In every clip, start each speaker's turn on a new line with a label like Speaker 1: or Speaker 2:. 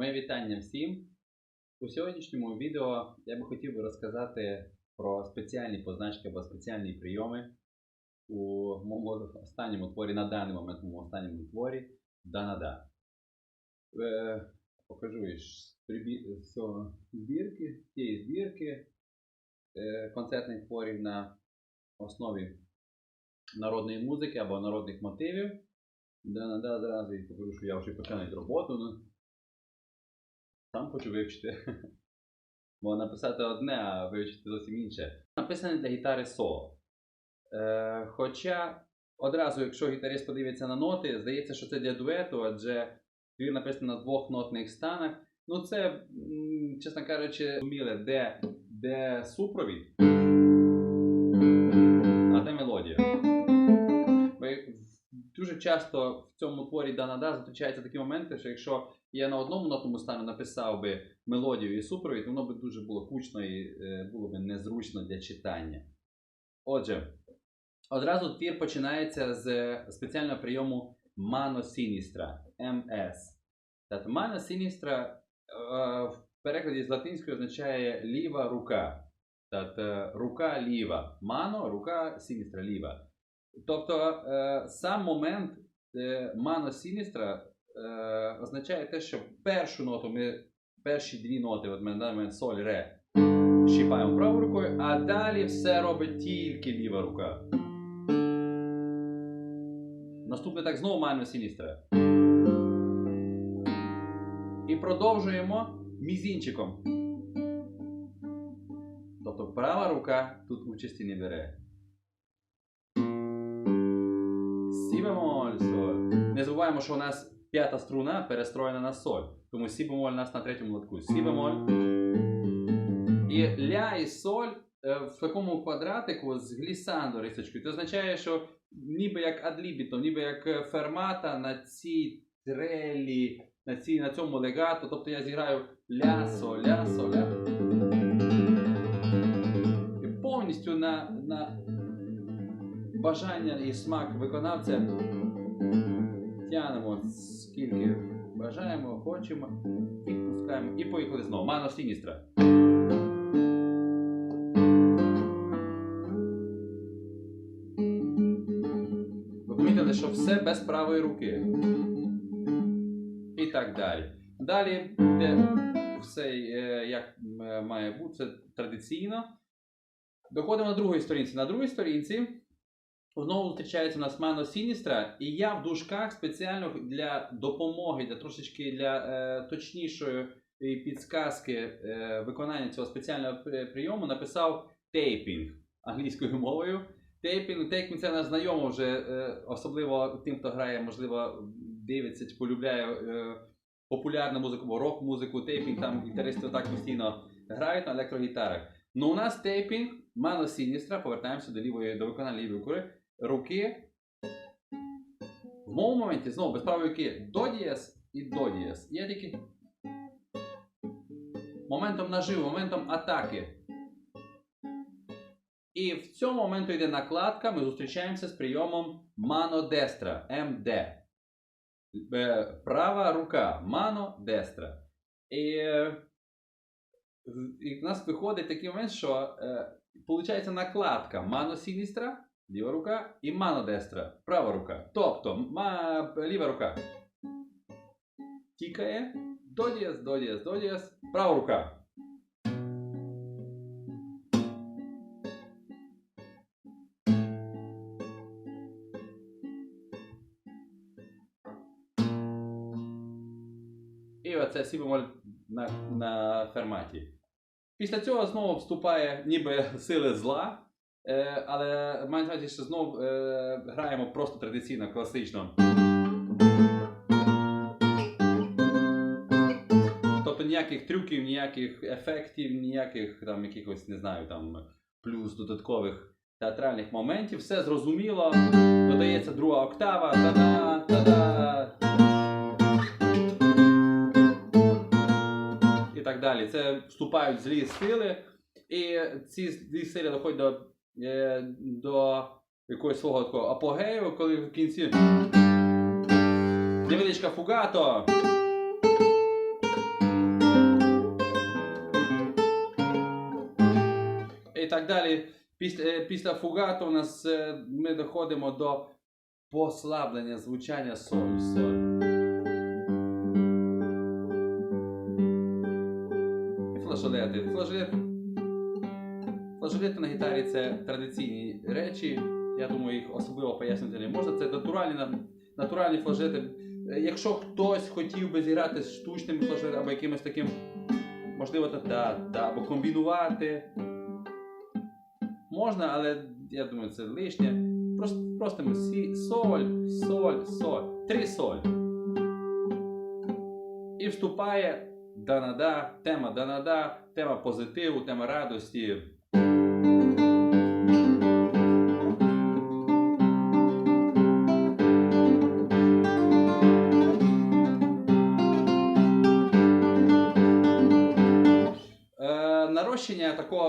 Speaker 1: Моє вітання всім. У сьогоднішньому відео я би хотів би розказати про спеціальні позначки або спеціальні прийоми у моєму останньому творі, на даний момент в моєму останньому творі Данада. Е, покажу із збірки, цієї збірки е, концертних творів на основі народної музики або народних мотивів. Данада зразу покажу, що я вже починаю роботу. Сам хочу вивчити. Бо написати одне, а вивчити зовсім інше. Написане для гітари соло. Е, хоча одразу, якщо гітарист подивиться на ноти, здається, що це для дуету, адже твір написаний на двох нотних станах. Ну, це, чесно кажучи, зрозуміле, де, де супровід, а де мелодія. Дуже часто в цьому творі Данада зустрічаються такі моменти, що якщо я на одному нотному стані написав би мелодію і супровід, воно би дуже було кучно і е, було б незручно для читання. Отже, одразу твір починається з спеціального прийому Mano Sinistra, MS. Тобто Mano Sinistra е, в перекладі з латинської означає ліва рука. Тобто рука ліва. Mano, рука Sinistra, ліва. Тобто е, сам момент е, Mano Sinistra е, означає те, що першу ноту ми, перші дві ноти, от ми надаємо соль, ре, щіпаємо правою рукою, а далі все робить тільки ліва рука. Наступний так знову маємо сіністра. І продовжуємо мізінчиком. Тобто права рука тут участі не бере. Сі соль. Не забуваємо, що у нас п'ята струна перестроєна на соль. Тому сі бемоль у нас на третьому латку. Сі бемоль. І ля і соль е, в такому квадратику з глісандо рисочкою. Це означає, що ніби як адлібіто, ніби як е, фермата на цій трелі, на, цій, на цьому легато. Тобто я зіграю ля, соль, ля, соль, ля. Повністю на, на бажання і смак виконавця тянемо скільки бажаємо, хочемо, відпускаємо і поїхали знову. Мано сіністра. Ви помітили, що все без правої руки. І так далі. Далі буде все е, як е, має бути, це традиційно. Доходимо на другої сторінці. На другій сторінці знову зустрічається у нас Мано Сіністра, і я в дужках спеціально для допомоги, для трошечки для е, точнішої підсказки е, виконання цього спеціального прийому написав тейпінг англійською мовою. Тейпінг, тейпінг це нас знайомо вже, е, особливо тим, хто грає, можливо, дивиться чи полюбляє е, популярну музику, рок-музику, тейпінг, там гітаристи так постійно грають на електрогітарах. Ну у нас тейпінг, мано сіністра, повертаємося до лівої, до виконання лівої руки, руки. В моєму моменті знову без правої руки до дієс і до дієс. Я тільки моментом наживу, моментом атаки. І в цьому моменту йде накладка, ми зустрічаємося з прийомом мано дестра, МД. Е, Права рука, мано дестра. І, і в нас виходить такий момент, що е, виходить накладка мано сіністра, ліва рука, і мано дестра, права рука. Тобто ма, ліва рука тікає, до дієс, до дієс, до дієс, права рука. І оце сі бемоль на, на ферматі. Після цього знову вступає ніби сили зла, е, але маю на увазі, що знову е, граємо просто традиційно, класично. Тобто ніяких трюків, ніяких ефектів, ніяких там якихось, не знаю, там плюс додаткових театральних моментів. Все зрозуміло. Додається друга октава. Та-да, та-да. І так далі. Це вступають злі сили, і ці злі сили доходять до, Е, до якогось свого такого апогею, коли в кінці невеличка фугато. І так далі. Після е, після фугато у нас е, ми доходимо до послаблення звучання соль. соль. Флажолети. Флажолети флажолети на гітарі це традиційні речі. Я думаю, їх особливо пояснити не можна. Це натуральні, на- натуральні флажолети. Е, Якщо хтось хотів би зіграти з штучними флажолетами або якимось таким, можливо, та, та, та, або комбінувати. Можна, але я думаю, це лишнє. Просто, просто ми сі, соль, соль, соль. Три соль. І вступає данада, тема данада, тема позитиву, тема радості.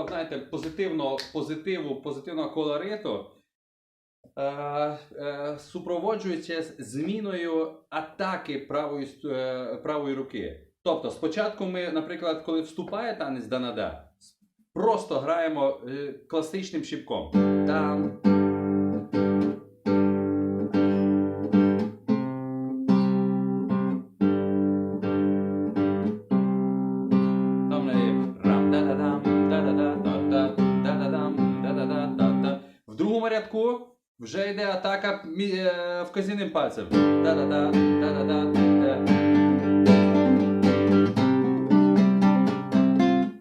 Speaker 1: Такого, знаєте, позитивного позитиву, позитивного колориту е, е, супроводжується зміною атаки правої, е, правої руки. Тобто, спочатку ми, наприклад, коли вступає танець Данада, просто граємо е, класичним щіпком. Там. Атака е, вказівним пальцем. Да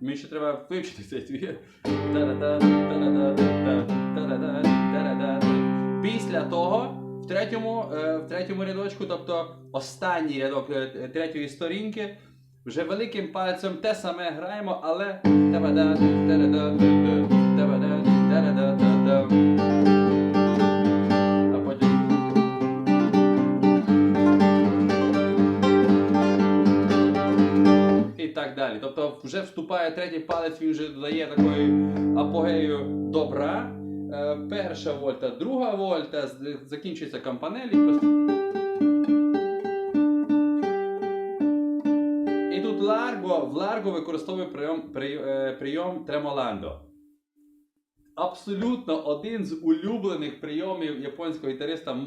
Speaker 1: Мені ще треба вивчити цей твір. Після того, в третьому, е, в третьому рядочку, тобто останній рядок е, третьої сторінки, вже великим пальцем те саме граємо, але вже вступає третій палець, він вже додає такої апогею добра. Е, перша вольта, друга вольта, закінчується кампанель. і тут Ларго, в Ларго використовує прийом, прийом, е, тремоландо. Абсолютно один з улюблених прийомів японського гітариста,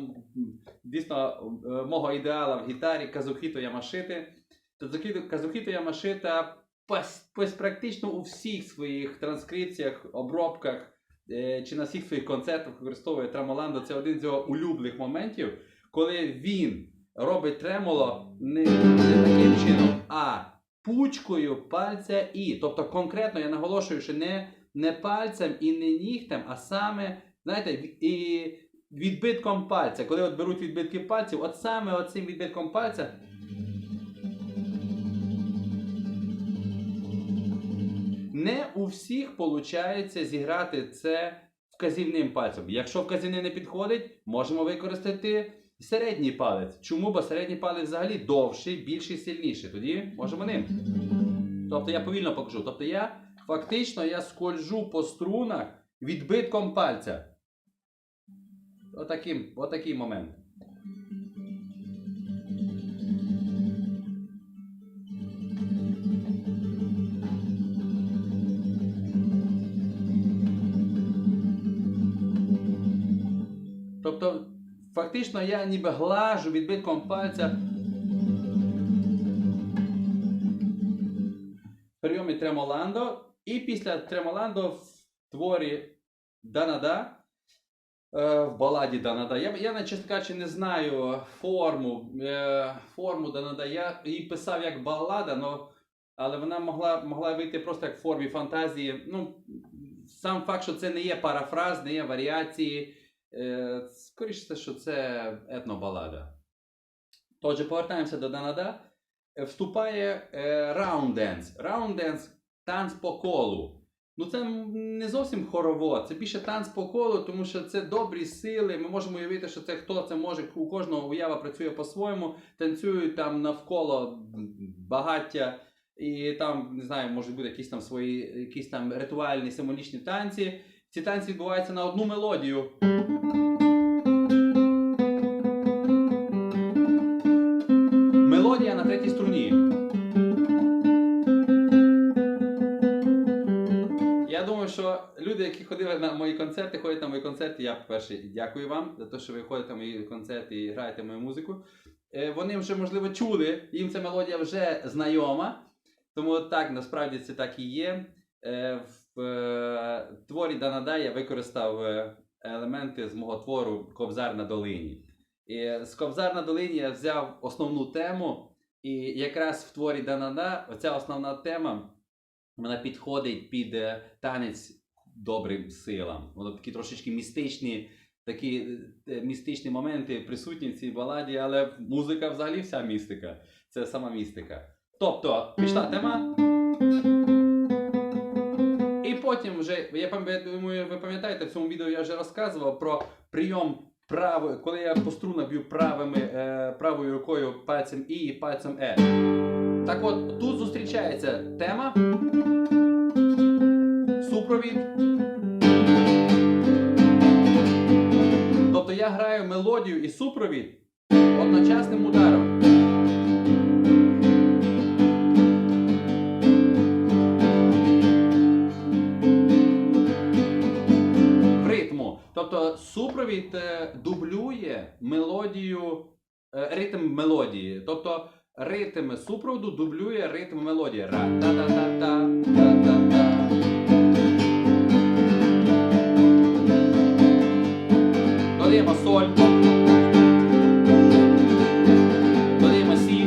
Speaker 1: дійсно е, мого ідеала в гітарі Казухіто Ямашити. Казухіто, Казухіто Ямашита практично у всіх своїх транскрипціях, обробках е, чи на всіх своїх концертах використовує тремоландо. Це один з його улюблених моментів, коли він робить тремоло не, таким чином, а пучкою пальця і. Тобто конкретно я наголошую, що не, не пальцем і не нігтем, а саме, знаєте, і відбитком пальця. Коли от беруть відбитки пальців, от саме оцим відбитком пальця. Не у всіх виходить зіграти це вказівним пальцем. Якщо вказівний не підходить, можемо використати середній палець. Чому? Бо середній палець взагалі довший, більший, сильніший. Тоді можемо ним. Тобто я повільно покажу. Тобто я фактично я скольжу по струнах відбитком пальця. Отаким, отакий момент. Фактично я ніби глажу відбитком пальця. в Прийомі тремоландо. І після тремоландо в творі Данада. е, В баладі Данада. Я, я чесно кажучи, не знаю форму, е, форму Данада. Я її писав як балада, но, але вона могла, могла вийти просто як в формі фантазії. Ну, сам факт, що це не є парафраз, не є варіації. Е, Скоріше, що це етнобалада. Отже, повертаємося до Данада. Е, Вступає раунд-денс. Раунд-денс танц по колу. Ну, це не зовсім хоровод, це більше танц по колу, тому що це добрі сили. Ми можемо уявити, що це хто це може, у кожного уява працює по-своєму, танцюють там навколо багаття, і там, не знаю, можуть бути якісь там свої, якісь там ритуальні символічні танці. Ці танці відбуваються на одну мелодію. Мелодія на третій струні. Я думаю, що люди які ходили на мої концерти, ходять на мої концерти. Я перше дякую вам за те, що ви ходите на мої концерти і граєте мою музику. Е, Вони вже, можливо, чули, їм ця мелодія вже знайома. Тому так, насправді це так і є. В е, творі Данада я використав е, елементи з мого твору Кобзар на долині. І з Кобзар на долині я взяв основну тему, і якраз в творі Данада оця основна тема вона підходить під е, танець добрим силам. Воно такі трошечки містичні, такі містичні моменти присутні в цій баладі, але музика взагалі вся містика. Це сама містика. Тобто, пішла тема. Потім вже, я думаю, ви пам'ятаєте, в цьому відео я вже розказував про прийом правої, коли я по струнах б'ю правими, е, правою рукою пальцем І і пальцем Е. Так от, тут зустрічається тема, супровід. Тобто я граю мелодію і супровід одночасним ударом. Тобто супровід е, дублює мелодію, е, ритм мелодії. Тобто ритм супроводу дублює ритм мелодії. Додаємо соль. Додаємо сі.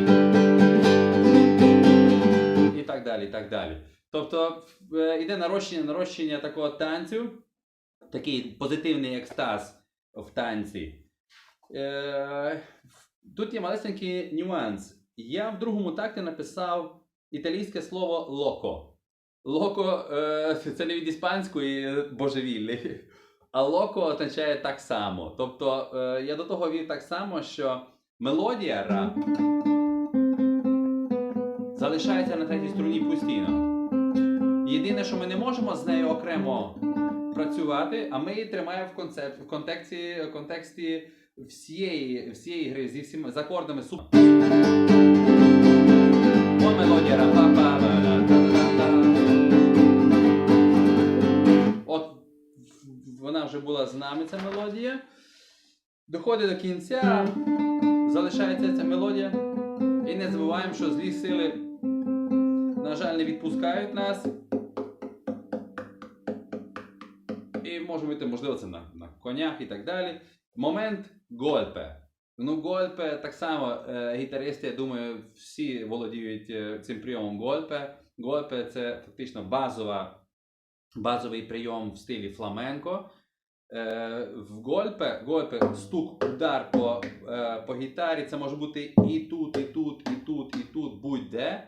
Speaker 1: І так далі, і так далі. Тобто е, йде нарощення, нарощення такого танцю, такий позитивний екстаз в танці. Е, тут є малесенький нюанс. Я в другому такті написав італійське слово локо. Локо е, це не від іспанської е, божевіллі, а локо означає так само. Тобто е, я до того вів так само, що мелодія ра залишається на третій струні постійно. Єдине, що ми не можемо з нею окремо працювати, а ми її тримаємо в, концепт, в контексті, контексті всієї, всієї гри зі всіма з акордами суп. Мелодія От вона вже була з нами, ця мелодія. Доходить до кінця, залишається ця мелодія. І не забуваємо, що злі сили, на жаль, не відпускають нас. Може бути, можливо, це на, на конях і так далі. Момент гольпе. Ну, гольпе так само е, гітаристи, я думаю, всі володіють е, цим прийомом гольпе. Гольпе це фактично базова, базовий прийом в стилі фламенко. Е, в гольпе, гольпе стук, удар по, по гітарі. Це може бути і тут, і тут, і тут, і тут, будь-де.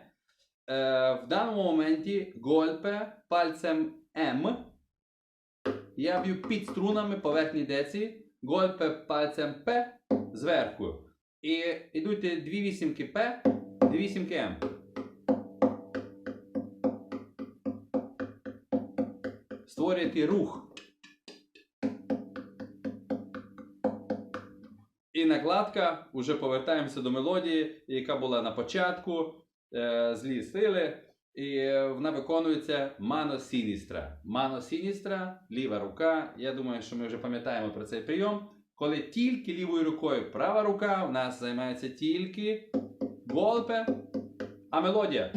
Speaker 1: В даному моменті гольпе пальцем М. Я б'ю під струнами по верхній деці, гольпе пальцем П зверху. І йдуть дві вісімки П, дві вісімки М. Створюєте рух. І накладка, уже повертаємося до мелодії, яка була на початку, е, злі сили. І е, вона виконується мано сіністра. Мано сіністра, ліва рука. Я думаю, що ми вже пам'ятаємо про цей прийом. Коли тільки лівою рукою права рука, у нас займається тільки голпе, а мелодія.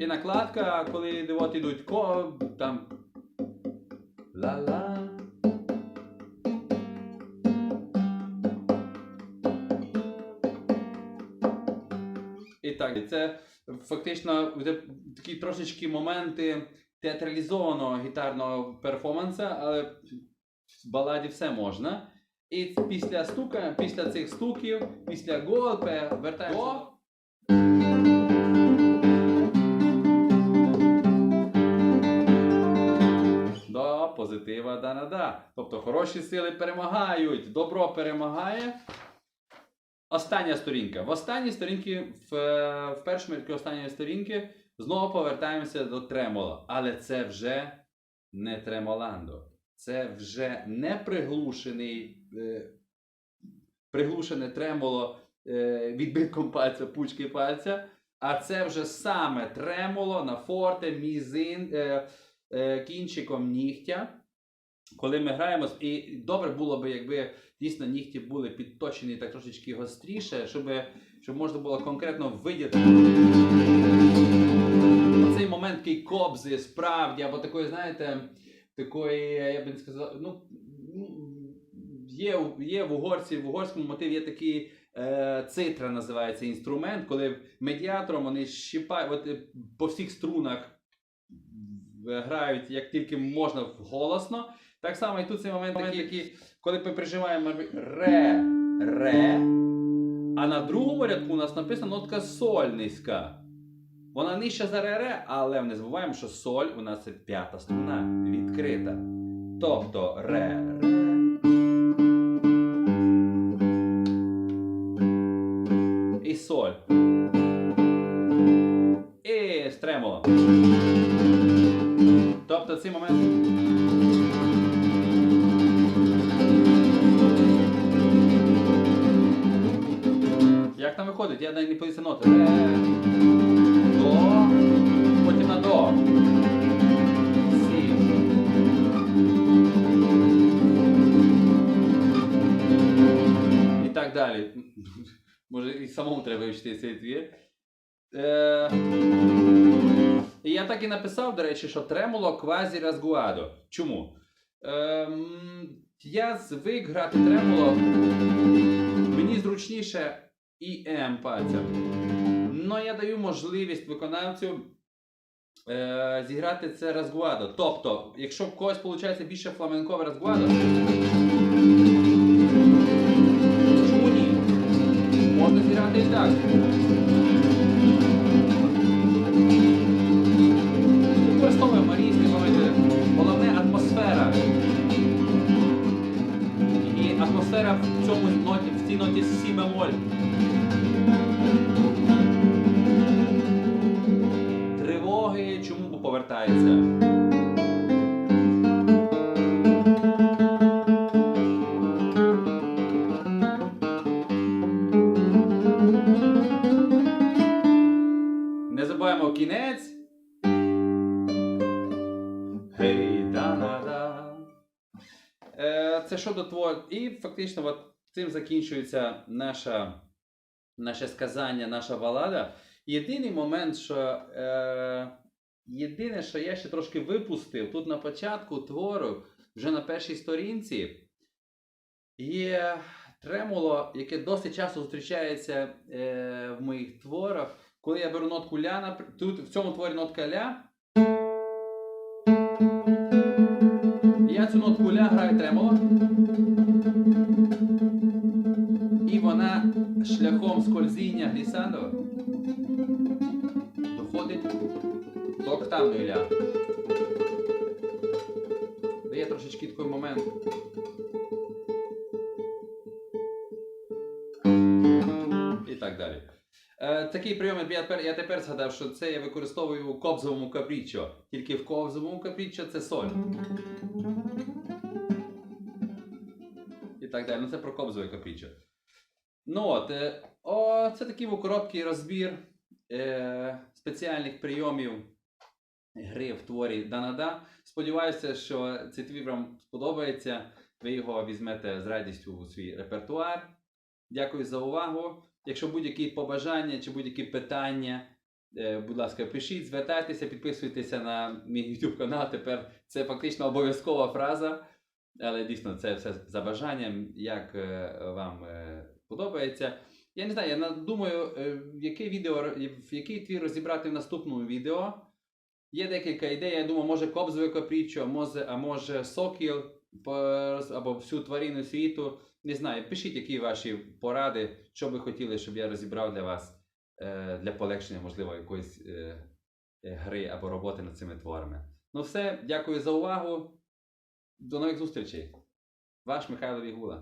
Speaker 1: І накладка, коли от ідуть ко, там ла-ла. Так, це фактично вже такі трошечки моменти театралізованого гітарного перформанса, але в баладі все можна. І після стука, після цих стуків, після голпе, вертаємося. До позитива да-да-да. Тобто хороші сили перемагають, добро перемагає. Остання сторінка. В останній сторінці, в, е, в першому рядку останньої сторінки, знову повертаємося до тремола. Але це вже не тремоландо. Це вже не приглушений, е, приглушене тремоло е, відбитком пальця, пучки пальця. А це вже саме тремоло на форте, мізин, е, е, кінчиком нігтя. Коли ми граємо, і добре було б, якби дійсно нігті були підточені так трошечки гостріше, щоб, щоб можна було конкретно видіти цей момент такий кобзи, справді, або такої, знаєте, такої, я би не сказав, ну, є, є в угорці, в угорському мотиві є такий е, цитра називається інструмент, коли медіатором вони щипають от, е, по всіх струнах грають як тільки можна голосно. Так само і тут цей момент, такий, який, коли ми прижимаємо ре, ре, а на другому рядку у нас написана нотка соль низька. Вона нижча за ре, але не забуваємо, що соль у нас це п'ята струна відкрита. Тобто ре, ре. І соль. І стремоло. Тобто цей момент. Виходить? Я навіть не подивився ноти. Ре, до, потім на до. І так далі. Може, і самому треба вивчити цей твір. Е... І я так і написав, до речі, що тремоло квазі разгуадо. Чому? Ем... Я звик грати тремоло. Мені зручніше і М пальцем. Но я даю можливість виконавцю е, зіграти це розгладо. Тобто, якщо в когось виходить більше фламенкове розгладо, чому ні? Можна зіграти і так. В цьому ноті, в цій ноті сі бемоль. Тривоги чому повертаються? І фактично, от цим закінчується наша, наше сказання, наша балада. Єдиний момент, що е, єдине, що я ще трошки випустив, тут на початку твору, вже на першій сторінці, є тремоло, яке досить часто зустрічається е, в моїх творах. Коли я беру нотку ля, тут в цьому творі нотка ля. Я цю нотку ля граю тремоло. Шляхом скользіння глісандо доходить до октавної. Дає трошечки такий момент. І так далі. Е, такий прийом я тепер, я тепер згадав, що це я використовую у кобзовому капріччо. Тільки в кобзовому капріччо це соль. І так далі. Ну це про кобзове капріччо. Ну от, е, о, це такий короткий розбір е, спеціальних прийомів гри в творі Данада. Сподіваюся, що цей твір вам сподобається. Ви його візьмете з радістю у свій репертуар. Дякую за увагу. Якщо будь-які побажання чи будь-які питання, е, будь ласка, пишіть, звертайтеся, підписуйтеся на мій YouTube канал. Тепер це фактично обов'язкова фраза. Але дійсно це все за бажанням, як е, вам подобається. Я не знаю, я думаю, е, яке відео, який твір розібрати в наступному відео. Є декілька ідей. Я думаю, може Кобзове капріччо, а може, Сокіл або всю тварину світу. Не знаю, пишіть, які ваші поради, що ви хотіли, щоб я розібрав для вас е, для полегшення, можливо, якоїсь е, гри або роботи над цими творами. Ну все, дякую за увагу. До нових зустрічей. Ваш Михайло Вігула.